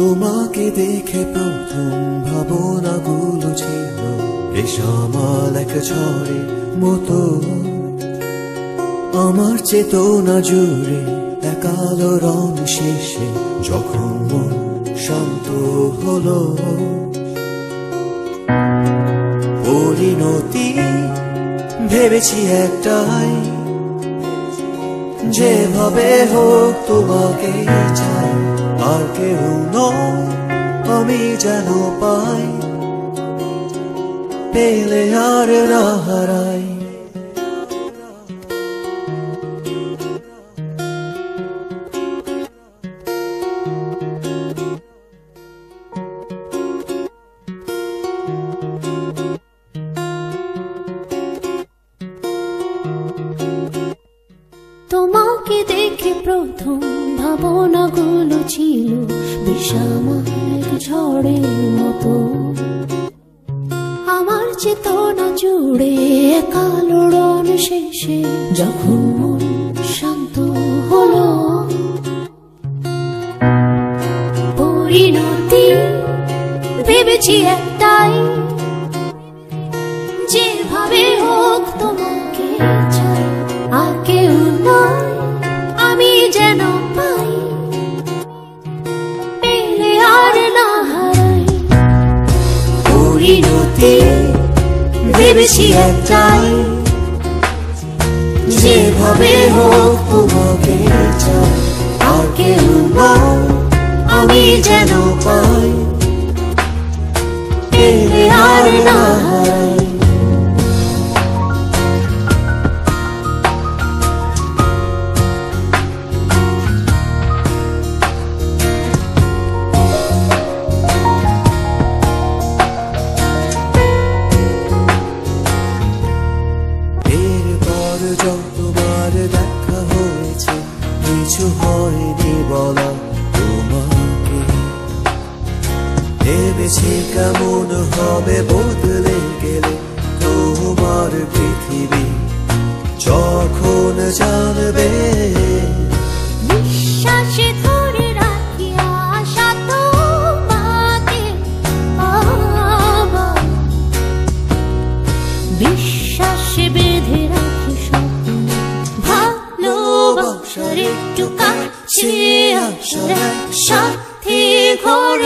তোমাকে দেখে প্রথম ভাবনাগুলো ছিল বেসামাল এক ঝড়ে মতো। আমার চেতনা জুড়ে একালো রং শেষে যখন মন শান্ত হলো। পরিণতি ভেবেছি একটাই, যেভাবে হোক তোমাকে চাই আর কেউ আমি যেন পাই পেলে আর না হারাই। তোমাকে দেখে প্রথম ভাবনাগুলো ছিল বিষামার এক ঝড়ের মতো। আমার চেতনা জুড়ে কালোড়ন শেষে যখন শান্ত হলো। পরিণতি ভেবেছি একটাই ভেবেছি চাই যেভাবে হোক তোমাকে চাই আর কেউ নয়, আমি যেন পাই। আর না হারাই কিছু হয়নি বলা তোমাকে। ভেবেছি কেমন হবে বদলে গেলে তোমার পৃথিবী। যখন জানবে একটু কাছে আসার সাথে ঘর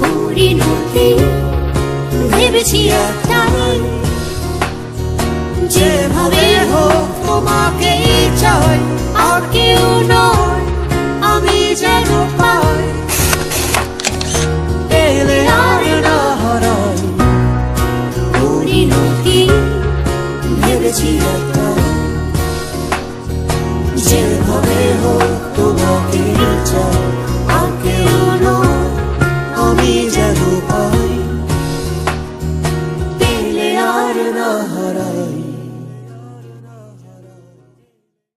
পরিণতি ভেবেছি একটাই যেভাবে